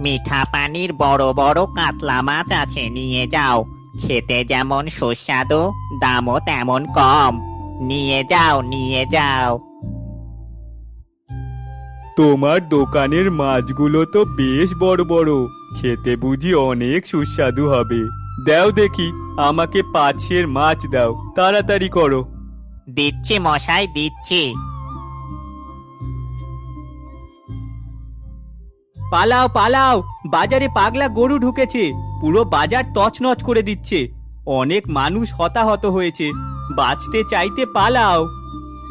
মিঠা পানির বড় বড় কাতলা মাছ আছে নিয়ে যাও। খেতে যেমন সুস্বাদু দামও তেমন কম। নিয়ে যাও নিয়ে যাও। তোমার দোকানের মাছগুলো তো বেশ বড় বড়। খেতে বুঝি অনেক সুস্বাদু হবে। দাও দেখি আমাকে পাঁচের মাছ দাও। তাড়াতাড়ি করো। দিচ্ছি মশাই দিচ্ছি। পালাও পালাও। বাজারে পাগলা গরু ঢুকেছে। পুরো বাজার তছনছ করে দিচ্ছে। অনেক মানুষ হতাহত হয়েছে। বাঁচতে চাইতে পালাও।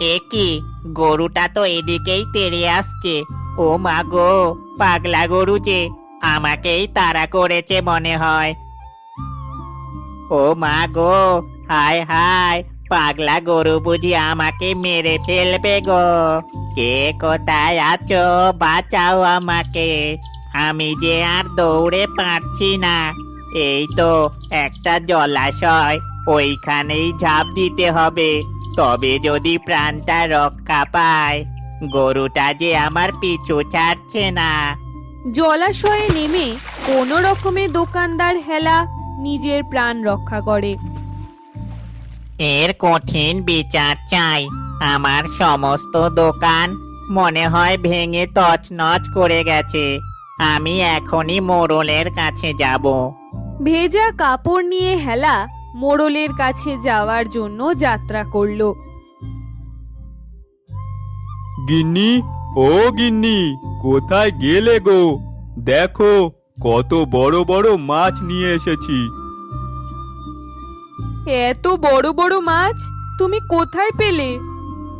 এ কি? গরুটা তো এদিকেই তেড়ে আসছে। ও মা গো, পাগলা গরু যে, আমাকেই তাড়া করেছে মনে হয়। ও মা গো, হায় হায় পাগলা গরু বুঝি আমাকে মেরে ফেলবে গো। কে কোথায় আছো? বাঁচাও আমাকে। আমি যে আর দৌড়ে পারছি না। এই তো একটা জলাশয়, ওইখানেই ঝাঁপ দিতে হবে। তবে যদি প্রাণটা রক্ষা পায়, গরুটা যে আমার পিছু ছাড়ছে না। জলাশয়ে নেমে কোনো রকমে দোকানদার হেলা নিজের প্রাণ রক্ষা করে। এর কঠিন বিচার চাই। আমার সমস্ত দোকান মনে হয় ভেঙে তছনছ করে গেছে। আমি এখনই মোড়লের কাছে যাব। ভেজা কাপড় নিয়ে হেলা মোড়লের কাছে যাওয়ার জন্য যাত্রা করল। গিন্নি ও গিন্নি কোথায় গেলে গো? দেখো কত বড় বড় মাছ নিয়ে এসেছি। এত বড় বড় মাছ তুমি কোথায় পেলে?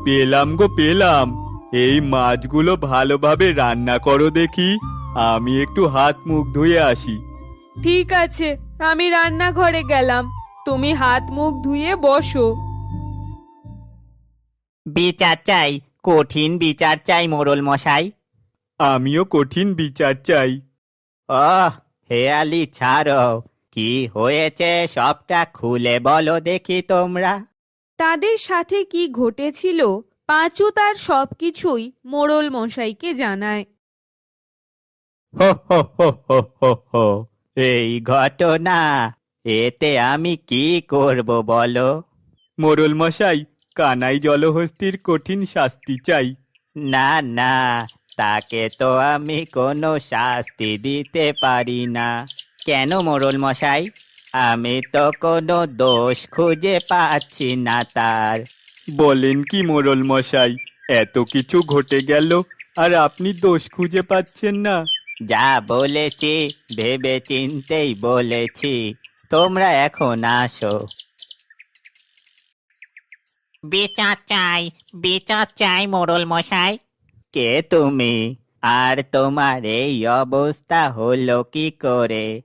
পেলাম গো পেলাম। এই মাছগুলো ভালোভাবে রান্না করো দেখি। আমি একটু হাত মুখ ধুয়ে আসি। ঠিক আছে আমি রান্নাঘরে গেলাম। তুমি হাত মুখ ধুয়ে বসো। বিচার চাই কঠিন বিচার চাই মোড়ল মশাই। আমিও কঠিন বিচার চাই। আহ হেয়ালি ছাড়ো কি হয়েছে সবটা খুলে বলো দেখি তোমরা। তাদের সাথে কি ঘটেছিল পাঁচু তার সবকিছুই মোড়ল মশাইকে জানায়। হো হো হো হো হো হো এই ঘটনা এতে আমি কি করব বলো? মোরল মশাই কানাই জলহস্তির কঠিন শাস্তি চাই। না না তাকে তো আমি কোনো শাস্তি দিতে পারি না। কেন মোড়ল মশাই? আমি তো কোনো দোষ খুঁজে পাচ্ছি না তার। বলেন কি মোরল মশাই এত কিছু ঘটে গেল আর আপনি দোষ খুঁজে পাচ্ছেন না। যা বলেছি ভেবে চিনতেই বলেছি। তোমরা এখন আসো। বেচা চাই বেচা চাই মোড়ল মশাই। কে তুমি? আর তোমার এই অবস্থা হলো কি করে?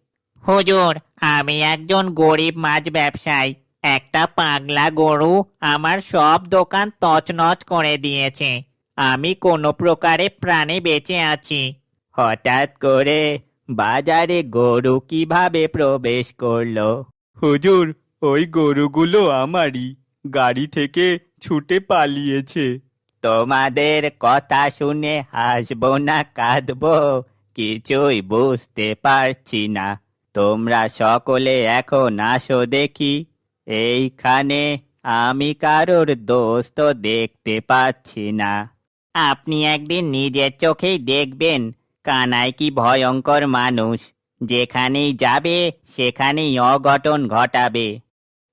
হুজুর আমি একজন গরিব মাছ ব্যবসায়ী। একটা পাগলা গরু আমার সব দোকান তছনছ করে দিয়েছে। আমি কোনো প্রকারে প্রাণে বেঁচে আছি। হঠাৎ করে বাজারে গরু কীভাবে প্রবেশ করল? হুজুর ওই গরুগুলো আমারই। গাড়ি থেকে ছুটে পালিয়েছে। তোমাদের কথা শুনে হাসবো না কাঁদবো। কিছুই বুঝতে পারছি না। তোমরা সকলে এখন আসো দেখি। এইখানে আমি কারোর দোষ তো দেখতে পাচ্ছি না। আপনি একদিন নিজের চোখেই দেখবেন, কানাই কি ভয়ঙ্কর মানুষ। যেখানেই যাবে, সেখানেই অঘটন ঘটাবে।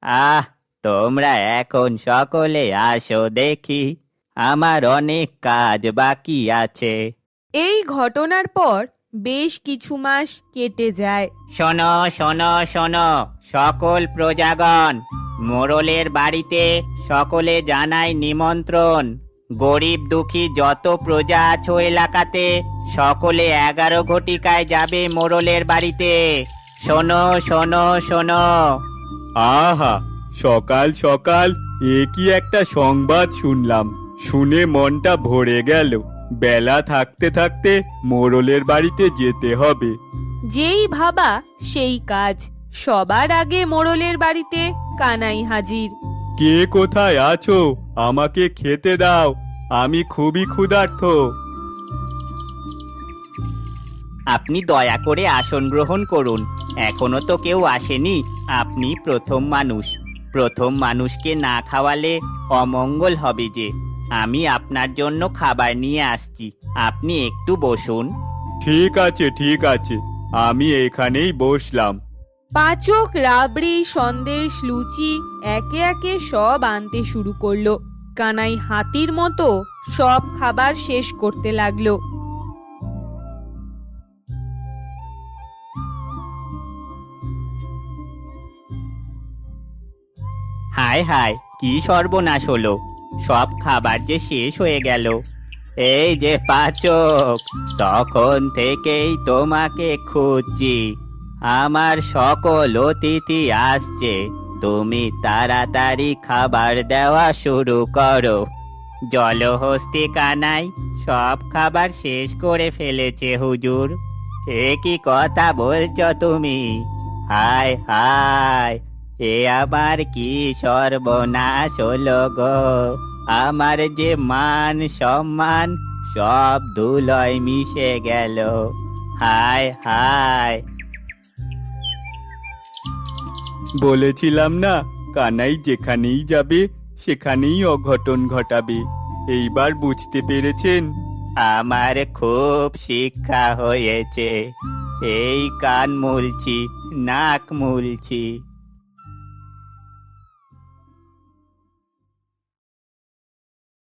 আহ, তোমরা এখন সকলে আসো দেখি। আমার অনেক কাজ বাকি আছে। এই ঘটনার পর বেশ কিছু মাস কেটে যায়। শোনো শোনো শোনো সকল প্রজাগণ মোরলের বাড়িতে সকলে জানাই নিমন্ত্রণ। গরিব দুঃখী যত প্রজা আছো এলাকাতে সকলে এগারো ঘটিকায় যাবে মোরলের বাড়িতে। শোনো শোনো শোনো। আহা সকাল সকাল এ কি একটা সংবাদ শুনলাম। শুনে মনটা ভরে গেল। বেলা থাকতে থাকতে মোরলের বাড়িতে যেতে হবে। যেই ভাবা সেই কাজ। সবার আগে মোড়লের বাড়িতে কানাই হাজির। কে কোথায় আছো? আমাকে খেতে দাও। আমি খুবই ক্ষুধার্ত। আপনি দয়া করে আসন গ্রহণ করুন। এখনও তো কেউ আসেনি। আপনি প্রথম মানুষ। প্রথম মানুষকে না খাওয়ালে অমঙ্গল হবে যে। আমি আপনার জন্য খাবার নিয়ে আসছি। আপনি একটু বসুন। ঠিক আছে ঠিক আছে। আমি এখানেই বসলাম। পাচক রাবড়ি সন্দেশ লুচি একে একে সব আনতে শুরু করল। কানাই হাতির মতো সব খাবার শেষ করতে লাগল। হায় হায় কি সর্বনাশ হলো। সব খাবার যে শেষ হয়ে গেল। এই যে পাচক, তখন থেকেই তোমাকে খুঁজছি। আমার সকল অতিথি আসছে, তুমি তাড়াতাড়ি খাবার দেওয়া শুরু করো। জলহস্তি কানাই সব খাবার শেষ করে ফেলেছে হুজুর। এ কি কথা বলছ তুমি। হায় হায়, এ আবার কি সর্বনাশ হলো গো। আমার যে মান সম্মান সব ধুলয় মিশে গেল। হায় হায়। বলেছিলাম না কানাই যেখানেই যাবে সেখানেই অঘটন ঘটাবে। এইবার বুঝতে পেরেছেন? আমার খুব শিক্ষা হয়েছে। এই কান মুলছি নাক মুলছি।